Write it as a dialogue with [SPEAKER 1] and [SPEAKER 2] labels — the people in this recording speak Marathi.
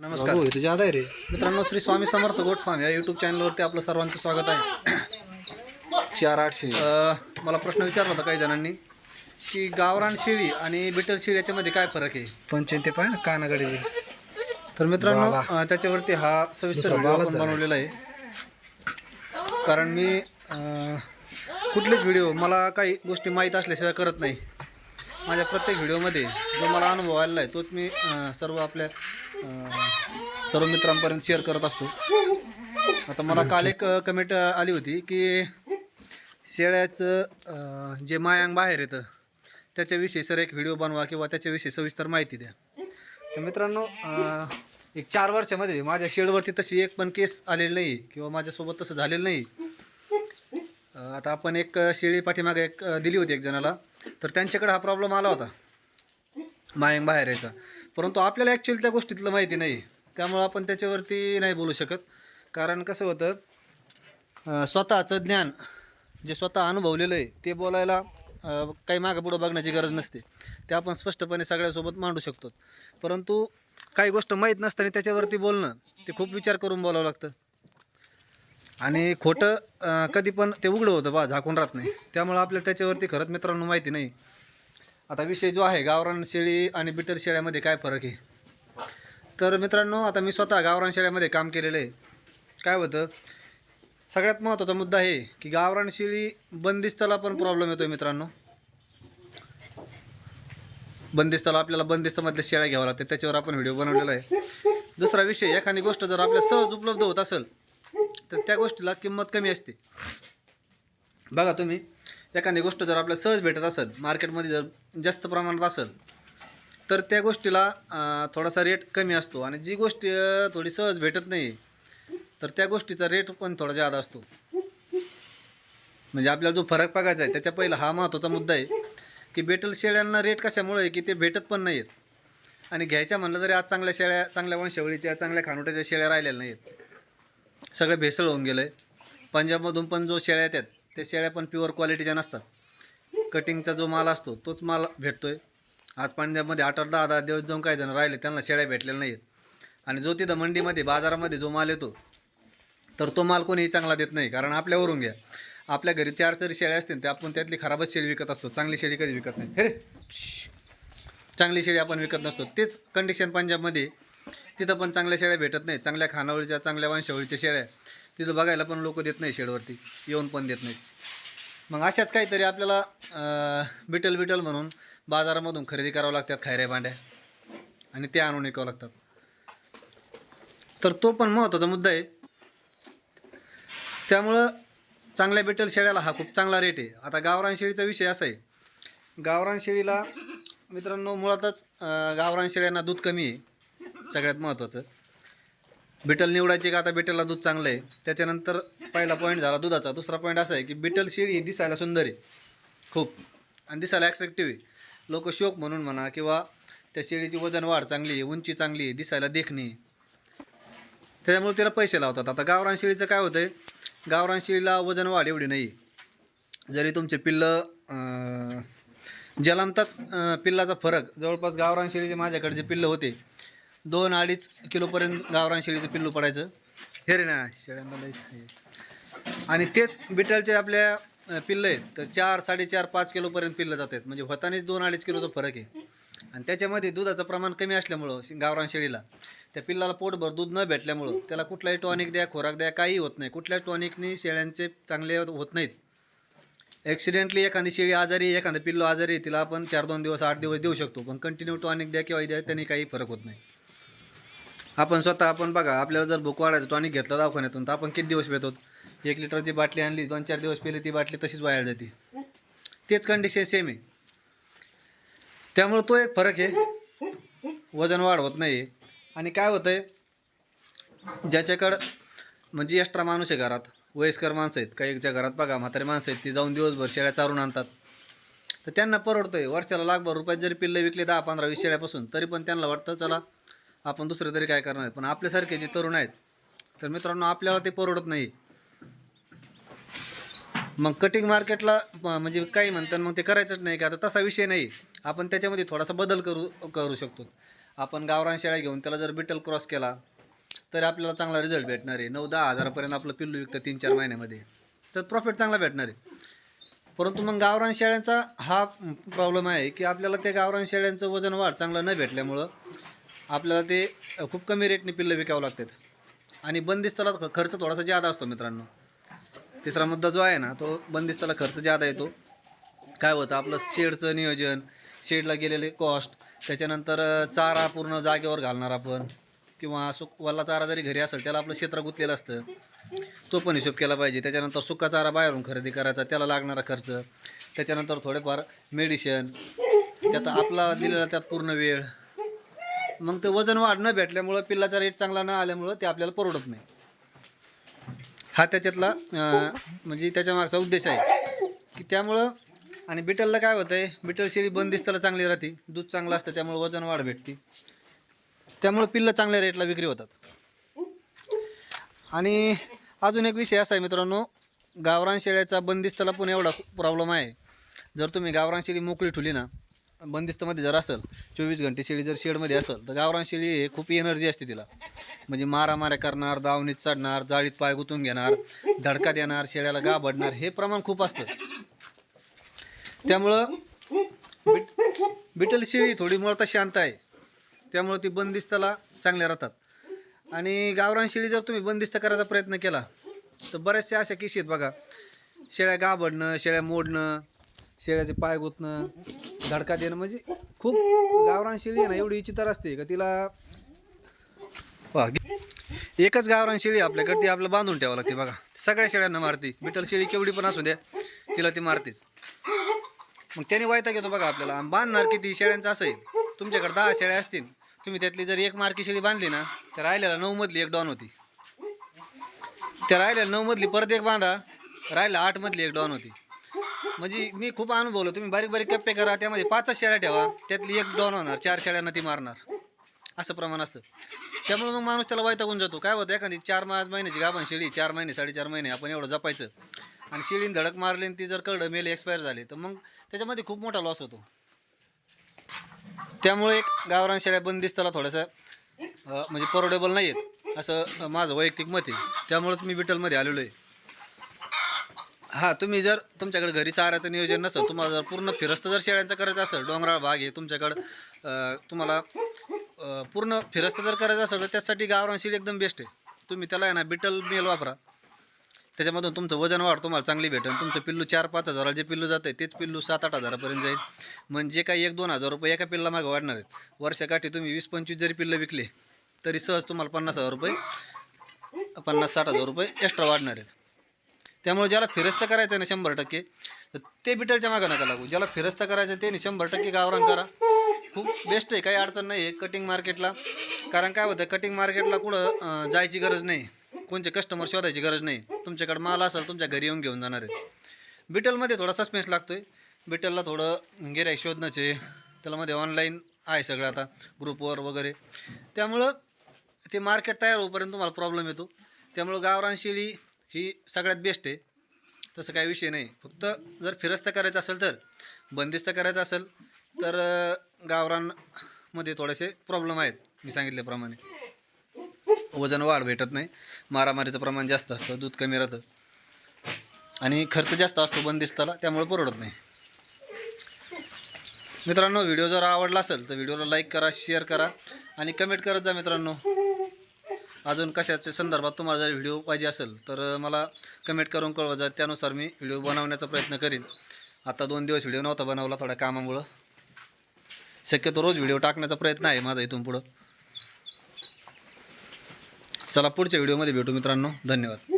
[SPEAKER 1] नमस्कार.
[SPEAKER 2] रे
[SPEAKER 1] मित्रांनो श्री स्वामी समर्थ गोट फार्म या यूट्यूब चॅनलवरती आपलं सर्वांचं स्वागत आहे.
[SPEAKER 2] चार आठशे.
[SPEAKER 1] मला प्रश्न विचारला होता काही जणांनी की गावरान शेळी आणि बिटल शेळी याच्यामध्ये काय फरक आहे?
[SPEAKER 2] पंचन ते पाय ना कानाकडे.
[SPEAKER 1] तर मित्रांनो त्याच्यावरती हा सविस्तर आपण. बनवलेला आहे. कारण मी कुठलेच व्हिडिओ मला काही गोष्टी माहीत असल्याशिवाय करत नाही. माझ्या प्रत्येक व्हिडिओमध्ये जो मला अनुभव आलेला आहे तोच मी सर्व आपल्या सर्व मित्रांपर्यंत शेअर करत असतो. आता मला काल एक कमेंट आली होती की शेळ्याचं जे मायांग बाहेर येतं त्याच्याविषयी सर एक व्हिडिओ बनवा किंवा त्याच्याविषयी सविस्तर माहिती द्या. तर मित्रांनो एक चार वर्षामध्ये माझ्या शेळवरती तशी एक पण केस आलेली नाही किंवा माझ्यासोबत तसं झालेलं नाही. आता आपण एक शेळी पाठीमागे एक दिली होती एक जणाला. तर त्यांच्याकडे हा प्रॉब्लेम आला होता मायांग बाहेर यायचा. परंतु आपल्याला ॲक्च्युअली त्या गोष्टीतलं माहिती नाही. त्यामुळं आपण त्याच्यावरती नाही बोलू शकत. कारण कसं होतं स्वतःचं ज्ञान जे स्वतः अनुभवलेलं आहे ते बोलायला काही मागं पुढं बघण्याची गरज नसते. ते आपण स्पष्टपणे सगळ्यासोबत मांडू शकतो. परंतु काही गोष्ट माहीत नसताना त्याच्यावरती बोलणं ते खूप विचार करून बोलावं लागतं. आणि खोटं कधी पण ते उघडं होतं बा झाकून राहत नाही. त्यामुळं आपल्याला त्याच्यावरती खरंच मित्रांनो माहिती नाही. आता विषय जो आहे गावरान शेळी आणि बिटर शेळ्यामध्ये काय फरक आहे? तर मित्रांनो आता मी स्वतः गावरान शेळ्यामध्ये काम केलेलं आहे. काय होतं? सगळ्यात महत्त्वाचा मुद्दा आहे की गावरान शेळी बंदिस्ताला पण प्रॉब्लेम येतो मित्रांनो. बंदिस्ताला आपल्याला बंदिस्तामधल्या शेळ्या घ्याव्या लागतात त्याच्यावर आपण व्हिडिओ बनवलेला आहे. दुसरा विषय एखादी गोष्ट जर आपल्या सहज उपलब्ध होत असेल तर त्या गोष्टीला किंमत कमी असते. बघा तुम्ही एखादी गोष्ट जर आपल्या सहज भेटत असेल मार्केटमध्ये जर जास्त प्रमाणात असेल तर त्या गोष्टीला थोडासा रेट कमी असतो. आणि जी गोष्ट थोडी सहज भेटत नाही तर त्या गोष्टीचा रेट पण थोडा जादा असतो. म्हणजे आपल्याला जो फरक बघायचा आहे त्याच्या पहिला हा महत्त्वाचा मुद्दा आहे की बेटल शेळ्यांना रेट कशामुळे आहे की ते भेटत पण नाही आहेत आणि घ्यायच्या म्हणलं तरी आज चांगल्या शेळ्या चांगल्या वंशावळीच्या चांगल्या खानोट्याच्या शेळ्या राहिलेल्या नाही आहेत सगळं भेसळ होऊन गेलं आहे पंजाबमधून पण जो शेळ्या येतात त्या शेळ्या पण प्युअर क्वालिटीच्या नसतात. कटिंगचा जो माल असतो तोच माल भेटतोय. आज पंजाबमध्ये आठ आठ दहा दहा दिवस जाऊन काही जण राहिले त्यांना शेळ्या भेटलेल्या नाही आहेत आणि जो तिथं मंडीमध्ये बाजारामध्ये जो माल येतो तर तो माल कोणीही चांगला देत नाही. कारण आपल्यावरून घ्या. आपल्या घरी चार चार शेळ्या असतील तर आपण त्यातली खराबच शेळी विकत असतो. चांगली शेळी कधी विकत नाही. अरे चांगली शेळी आपण विकत नसतो. तेच कंडिशन पंजाबमध्ये. तिथं पण चांगल्या शेळ्या भेटत नाही. चांगल्या खानावळीच्या चांगल्या वंशावळीच्या शेळ्या. तिथं बघायला पण लोक देत नाही शेडवरती. येऊन पण देत नाहीत. मग अशाच काहीतरी आपल्याला बिटल बिटल म्हणून बाजारामधून खरेदी करावं लागतात खायऱ्या भांड्या. आणि ते आणून ऐकावं लागतात. तर तो पण महत्त्वाचा मुद्दा आहे. त्यामुळं चांगल्या बिटल शेळ्याला हा खूप चांगला रेट आहे. आता गावरान शेळीचा विषय असा आहे. गावरान शेळीला मित्रांनो मुळातच गावरान शेळ्यांना दूध कमी आहे. सगळ्यात महत्त्वाचं. बिटल निवडायचे का? आता बिटलला दूध चांगलं आहे त्याच्यानंतर पहिला पॉईंट झाला दुधाचा. दुसरा पॉईंट असा आहे की बिटल शेळी ही दिसायला सुंदर आहे. खूप. आणि दिसायला ॲट्रॅक्टिव्ह आहे. लोक शोक म्हणून म्हणा किंवा त्या शेळीची वजन वाढ चांगली आहे उंची चांगली आहे दिसायला देखणी त्याच्यामुळे त्याला पैसे लावतात. आता गावरान शेळीचं काय होतं आहे गावरान शेळीला वजन वाढ एवढी नाही. जरी तुमचे पिल्लं अं, पिल्लाचा फरक. जवळपास गावरान शेळीचे माझ्याकडे जे पिल्लं होते. दोन अडीच किलोपर्यंत गावरान शेळीचं पिल्लू पडायचं. हे रे ना शेळ्यांना लईच आणि तेच बिटलचे आपल्या पिल्लं आहेत तर चार साडेचार पाच किलोपर्यंत पिल्लं जातात. म्हणजे होतानेच दोन अडीच किलोचा फरक आहे. आणि त्याच्यामध्ये दुधाचं प्रमाण कमी असल्यामुळं गावरान शेळीला त्या पिल्लाला पोटभर दूध न भेटल्यामुळं त्याला कुठलाही टॉनिक द्या खोराक द्या काही होत नाही. कुठल्या टॉनिकनी शेळ्यांचे चांगले होत नाहीत. ॲक्सिडेंटली एखादी शेळी आजारी एखादं पिल्लू आजारी तिला आपण चार दोन दिवस आठ दिवस देऊ शकतो. पण कंटिन्यू टॉनिक द्या किंवा द्या त्यांनी काही फरक होत नाही. आपण स्वतः आपण बघा आपल्याला जर भूक वाढायचं टॉनिक घेतलं दवाखान्यातून तर आपण किती दिवस पितो एक लिटरची बाटली आणली दोन चार दिवस पिली ती बाटली तशीच वाया जाते. तेच कंडिशन सेम आहे. त्यामुळं तो एक फरक आहे. वजन वाढ होत नाही आणि काय होतं आहे ज्याच्याकडं म्हणजे एक्स्ट्रा माणूस आहे घरात. वयस्कर माणसं आहेत. काहीच्या घरात बघा म्हातारे माणसं आहेत ती जाऊन दिवसभर शेळ्या चारून आणतात. तर त्यांना परवडतंय. वर्षाला लाखभर रुपयात जरी पिल्लं विकले दहा पंधरा वीस शेळ्यापासून तरी पण त्यांना वाटतं चला आपण दुसरं तरी काय करणार पण आपल्यासारखे जे तरुण आहेत तर मित्रांनो आपल्याला ते परवडत नाही. मग कटिंग मार्केटला म्हणजे काही म्हणतात मग ते करायचंच नाही का? आता तसा विषय नाही. आपण त्याच्यामध्ये थोडासा बदल करू करू शकतो. आपण गावरान शेळ्या घेऊन त्याला जर बिटल क्रॉस केला तर आपल्याला चांगला रिझल्ट भेटणार आहे. नऊ दहा हजारापर्यंत आपलं पिल्लू विकतं तीन चार महिन्यामध्ये. तर प्रॉफिट चांगला भेटणार आहे. परंतु मग गावरान शेळ्यांचा हा प्रॉब्लेम आहे की आपल्याला त्या गावरान शेळ्यांचं वजन वाढ चांगलं न भेटल्यामुळं आपल्याला ते खूप कमी रेटने पिल्लं विकावं लागतात. आणि बंदिस्ताला खर्च थोडासा जादा असतो मित्रांनो. तिसरा मुद्दा जो आहे ना तो बंदिस्ताला खर्च जादा येतो. काय होतं आपलं शेडचं नियोजन शेडला गेलेले कॉस्ट त्याच्यानंतर चारा पूर्ण जागेवर घालणार आपण. किंवा सुक वल्ला चारा जरी घरी असेल त्याला आपलं क्षेत्र गुंतलेलं असतं. तो पण हिशोब केला पाहिजे. त्याच्यानंतर सुका चारा बाहेरून खरेदी करायचा त्याला लागणारा खर्च. त्याच्यानंतर थोडेफार मेडिशन त्यात आपला दिलेला त्यात पूर्ण वेळ. मग ते वजन वाढ न भेटल्यामुळं पिल्लाचा रेट चांगला न आल्यामुळं ते आपल्याला परवडत नाही. हा त्याच्यातला म्हणजे त्याच्या मागचा उद्देश आहे. की त्यामुळं आणि बिटलला काय होतं आहे बिटल शेळी बंदिस्ताला चांगली राहते दूध चांगलं असतं त्यामुळे वजन वाढ भेटते. त्यामुळं पिल्लं चांगल्या रेटला विक्री होतात. आणि अजून एक विषय असा आहे मित्रांनो गावरान शेळ्याचा बंदिस्ताला पण एवढा प्रॉब्लेम आहे. जर तुम्ही गावरान शेळी मोकळी ठेवली ना बंदिस्तमध्ये जर असेल चोवीस घंटे शेळी जर शेडमध्ये असेल तर गावरान शेळी हे खूप एनर्जी असते तिला. म्हणजे मारामाऱ्या करणार दावणीत चढणार जाळीत पाय गुतून घेणार धडका देणार शेळ्याला गाभडणार हे प्रमाण खूप असतं. त्यामुळं बिट बिटल शेळी थोडी मुळात शांत आहे. त्यामुळं ती बंदिस्ताला चांगल्या राहतात. आणि गावरान शेळी जर तुम्ही बंदिस्त करायचा प्रयत्न केला तर बऱ्याचशा अशा केशी आहेत बघा. शेळ्या गाभडणं शेळ्या मोडणं शेळ्याचे पाय गुतणं धडका देणं म्हणजे खूप गावरान शेळी आहे ना एवढी विचित्र असते का तिला? एकच गावरान शेळी आपल्याकडे ती आपलं बांधून ठेवावं लागते बघा. सगळ्या शेळ्यांना मारते. बिटल शेळी केवढी पण असू द्या तिला ती मारतेच. मग त्याने वायता घेतो बघा आपल्याला. बांधणार किती? शेळ्यांचं असं आहे. तुमच्याकडे दहा शेळ्या असतील. तुम्ही त्यातली जर एक मार्की शेळी बांधली ना तर राहिलेला नऊ मधली एक डॉन होती. त्या राहिलेल्या नऊ मधली परत एक बांधा राहिला आठ मधली एक डॉन होती. म्हणजे मी खूप अनुभवलो. तुम्ही बारीक बारीक कप्पे करा त्यामध्ये पाचच शेळ्या ठेवा. त्यातली एक डॉन होणार चार शेळ्यांना ती मारणार. असं प्रमाण असतं. त्यामुळे मग माणूस त्याला वैतागून जातो. काय होतं एखादी चार पाच महिन्याची गाभण शेळी चार महिने साडेचार महिने आपण एवढं जपायचं. आणि शिळीन धडक मारली आणि ती जर कडं मेले एक्सपायर झाले तर मग त्याच्यामध्ये खूप मोठा लॉस होतो. त्यामुळे एक गावरान शेळ्या त्याला थोडंसं म्हणजे परवडेबल नाही आहेत असं माझं वैयक्तिक मत आहे. त्यामुळेच मी विठ्ठलमध्ये आलेलो आहे. हा तुम्ही जर तुमच्याकडे घरी चाऱ्याचं नियोजन नसेल तुम्हाला जर पूर्ण फिरस्त जर शेळ्यांचं करायचं असेल डोंगराळ भाग आहे तुमच्याकडं तुम्हाला पूर्ण फिरस्त जर करायचं असेल तर त्यासाठी गावरान एकदम बेस्ट आहे. तुम्ही त्याला आहे ना बिटल मेल वापरा. त्याच्यामधून तुमचं वजन वाढ तुम्हाला चांगली भेटेल. तुमचं पिल्लू चार पाच हजाराला जे पिल्लू जातं तेच पिल्लू सात आठ हजारापर्यंत जाईल. म्हणजे काही एक दोन हजार रुपये एका पिल्ला मागं वाढणार आहेत. वर्षाकाठी तुम्ही वीस पंचवीस जरी पिल्लं विकले तरी सहज तुम्हाला पन्नास हजार रुपये पन्नास साठ हजार रुपये एक्स्ट्रा वाढणार आहेत. त्यामुळे ज्याला फिरस्त करायचं आहे ना शंभर टक्के तर ते बिटरच्या मागं नका लागू. ज्याला फिरस्त करायचं आहे त्याने शंभर टक्के गावरान करा. खूप बेस्ट आहे काही अडचण नाही आहे कटिंग मार्केटला कारण काय होतं कटिंग मार्केटला कुठं जायची गरज नाही. कोणचे कस्टमर शोधायची गरज नाही. तुमच्याकडे माल असेल तुमच्या घरी येऊन घेऊन जाणार आहे बिटलमध्ये थोडा सस्पेन्स लागतो आहे बिटलला थोडं गिराईक शोधण्याचे त्याला मध्ये ऑनलाईन आहे सगळं आता ग्रुपवर वगैरे. त्यामुळं ते मार्केट तयार होईपर्यंत तुम्हाला प्रॉब्लेम येतो. त्यामुळं गावरान शेळी ही सगळ्यात बेस्ट आहे. तसं काही विषय नाही. फक्त जर फिरस्त करायचं असेल तर बंदिस्त करायचं असेल तर गावरांमध्ये थोडेसे प्रॉब्लेम आहेत. मी सांगितल्याप्रमाणे. वजन वाढ भेटत नाही. मारामारीचं प्रमाण जास्त असतं दूध कमी राहतं. आणि खर्च जास्त असतो बंदिस्ताला त्यामुळे परवडत नाही. मित्रांनो व्हिडिओ जर आवडला असेल तर व्हिडिओला लाईक करा शेअर करा आणि कमेंट करत जा मित्रांनो. अजून कशाच्या संदर्भात तुम्हाला जर व्हिडिओ पाहिजे असेल तर मला कमेंट करून कळवा. जा त्यानुसार मी व्हिडिओ बनवण्याचा प्रयत्न करीन. आता दोन दिवस व्हिडिओ नव्हता बनवला थोड्या कामामुळं. शक्यतो रोज व्हिडिओ टाकण्याचा प्रयत्न आहे माझा इथून पुढं. चला पुढच्या व्हिडिओमध्ये भेटू मित्रांनो. धन्यवाद.